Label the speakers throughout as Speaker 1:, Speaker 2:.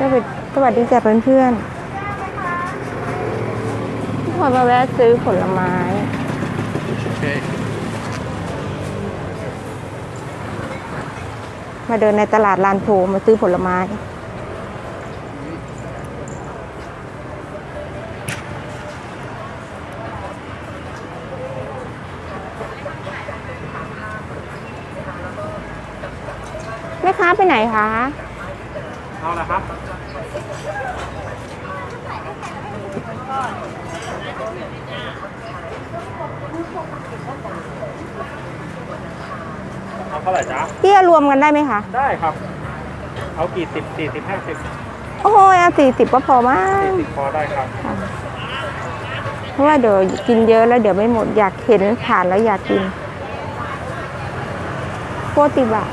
Speaker 1: สวัสดีสวัสดีจ้ะเพื่อนๆพี่พลอยมาแวะซื้อผลไม้
Speaker 2: โอเค
Speaker 1: มาเดินในตลาดลานโพมาซื้อผลไม้ แม่ค้าไปไหนคะ
Speaker 2: เอาละครับเอาเท่าไหร่จ๊ะ
Speaker 1: พี่จะรวมกันได้ไหมคะ
Speaker 2: ได้ครับ เอากี่สิบสี่สิบห้าสิบ
Speaker 1: โอ้โหเอาสี่สิบก็พอมั้ง
Speaker 2: สี่สิบพอได้ครับ
Speaker 1: เพราะว่าเดี๋ยวกินเยอะแล้วเดี๋ยวไม่หมดอยากเห็นผ่านแล้วอยากกินโคติบะ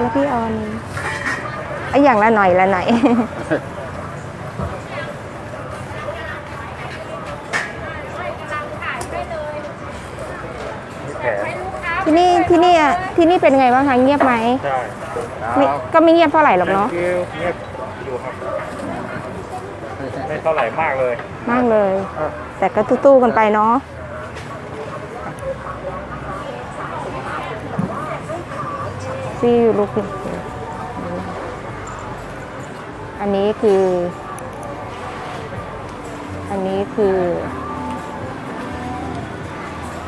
Speaker 1: แล้วพี่ออนไอ้อย่างละหน่อยละหน่อย
Speaker 2: มีแผน
Speaker 1: ที่นี่ที่นี่อะที่นี่เป็นไงบ้างคะเงียบไหม
Speaker 2: ใช่
Speaker 1: ไม่ก็ไม่เงียบเท่าไหร่หรอกเนาะ
Speaker 2: เงียบอยู่ครับไม่เท่าไหร่มากเลย
Speaker 1: มากเลย แต่ก็ตู้ๆกันไปเนาะ ซี่ลูกอันนี้คือ อันนี้คือ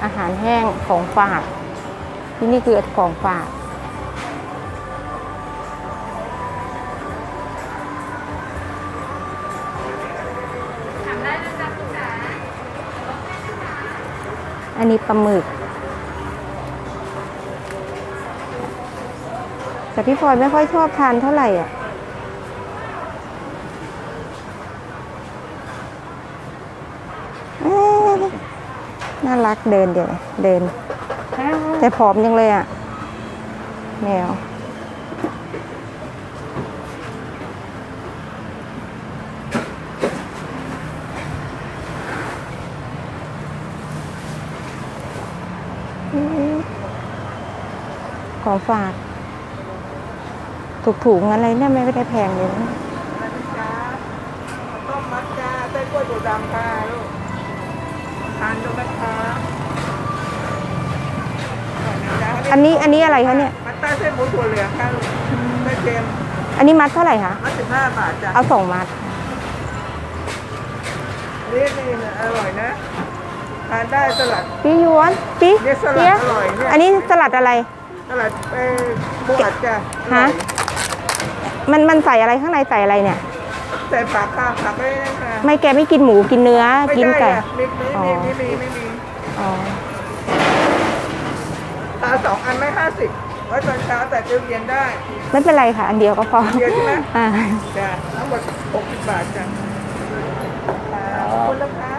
Speaker 1: อาหารแห้งของฝาก ที่นี่คือของฝากอันนี้ปลาหมึก แต่พี่พลอยไม่ค่อยชอบทานเท่าไหร่อะเอ๊ะน่ารักเดินเดี๋ยวเดิน แต่ผอมยังเลยอะ แมวของฝาก ถูกๆอะไรเนี่ยไม่ได้แพงเลยนะ
Speaker 3: จ้าต้มมัดจ้าไส้กล้วยถั่วดำค่ะลูกทานดูนะคะ
Speaker 1: อันนี้อันนี้อะไรคะเนี่ย
Speaker 3: มัดใต้เส้นหมูถั่วเหลืองค่ะลูกไส้เค็ม
Speaker 1: อันนี้มัดเท่าไหร่คะ
Speaker 3: มัดสิบห้าบาทจ้ะ
Speaker 1: เอาสองมัด
Speaker 3: นี่นี่นะอร่อยนะทานได้สลัด
Speaker 1: พี่ยวนพี่
Speaker 3: เนี่ยสลัด
Speaker 1: เปี๊ยะ
Speaker 3: อร่อยเนี่ย
Speaker 1: อันนี้สลัดอะไร
Speaker 3: สลัดเอ่อปูอัดจ้ะอร่
Speaker 1: ฮะ
Speaker 3: อย
Speaker 1: มันมันใส่อะไรข้างในใส่อะไรเนี่ย
Speaker 3: ใส่ผักค่ะผักไม่ได้ค่ะ
Speaker 1: ไม่แกไม่กินหมูกินเนื้อ
Speaker 3: ไม่
Speaker 1: กิน
Speaker 3: ได้
Speaker 1: ไก่
Speaker 3: อะไม่ไม่
Speaker 1: อ๋อ
Speaker 3: ไม่ไม่มีไม่มี
Speaker 1: อ๋อ
Speaker 3: ตาสองอันไม่ห้าสิบไว้ตอนเช้าแต่เย็นได้
Speaker 1: ไม่เป็นไรค่ะ อันเดียวก็พอ
Speaker 3: อันเดียวใช่ไหม
Speaker 1: อ่า
Speaker 3: จ้ะทั้งหมดหกสิบบาทจ้ะขอบคุณนะคะ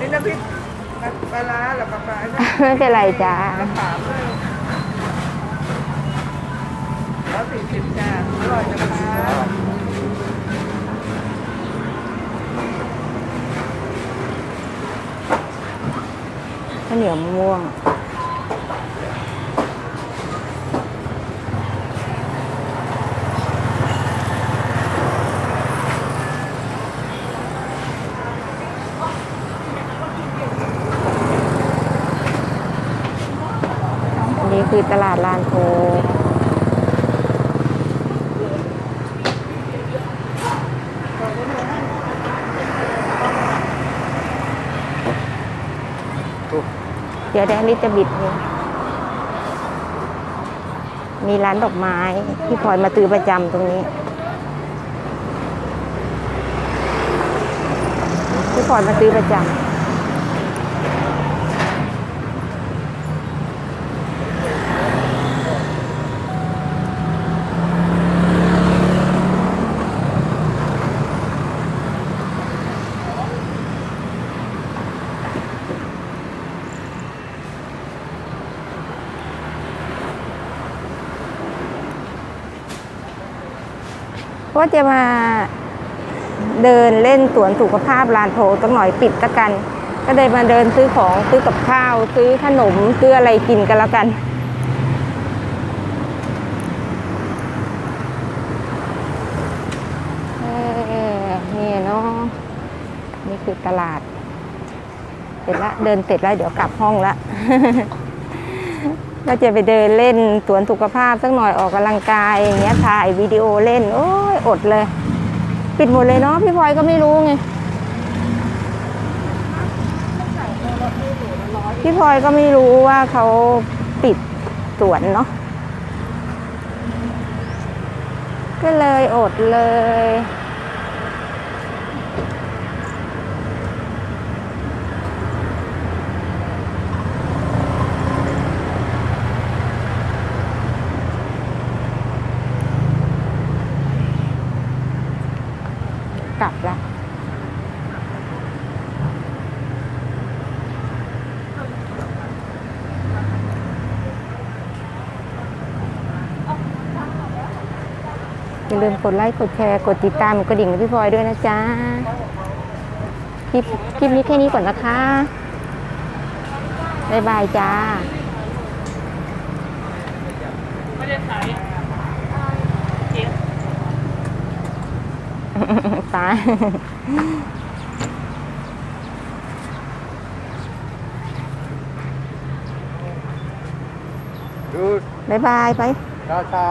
Speaker 3: นี่น้ำพริกปลาร้าหรือปลาปลาใช่ไหม
Speaker 1: ไม่เป็นไรจ้า
Speaker 3: น้ำปลาด้วย ร้อยสี่สิบจ้ะอร่อยนะคะ
Speaker 1: ข้าวเหนียวมะม่วงนนี้คือตลาดลานโพ เดี๋ยวแดนลิจะบิดนี่มีร้านดอกไม้ที่พลอยมาตือประจำตรงนี้ที่พลอยมาตือประจำ ว่าจะมาเดินเล่นสวนสุขภาพลานโพตั้งหน่อยปิดตะกัน ก็เลยมาเดินซื้อของซื้อกับข้าว ซื้อขนมซื้ออะไรกินกันแล้วกันเออนี่เนาะนี่คือตลาด เสร็จละเดินเสร็จแล้วเดี๋ยวกลับห้องละ ก็จะไปเดินเล่นสวนสุขภาพสักหน่อยออกกำลังกายอย่างเงี้ยถ่ายวิดีโอเล่น โอ้ยอดเลย ปิดหมดเลยเนาะพี่พลอยก็ไม่รู้ไงพี่พลอยก็ไม่รู้ว่าเขาปิดสวนเนาะก็เลยอดเลย ลืมกดไลค์ กดแชร์ กดติดตามกระดิ่งให้พี่พลอยด้วยนะจ๊ะ คลิปคลิปนี้แค่นี้ก่อนนะคะ บ๊ายบายจ้า
Speaker 3: ไม่ได้ขายเจ๊
Speaker 1: ตาย
Speaker 2: ดู
Speaker 1: บ๊ายบายไป
Speaker 2: เช้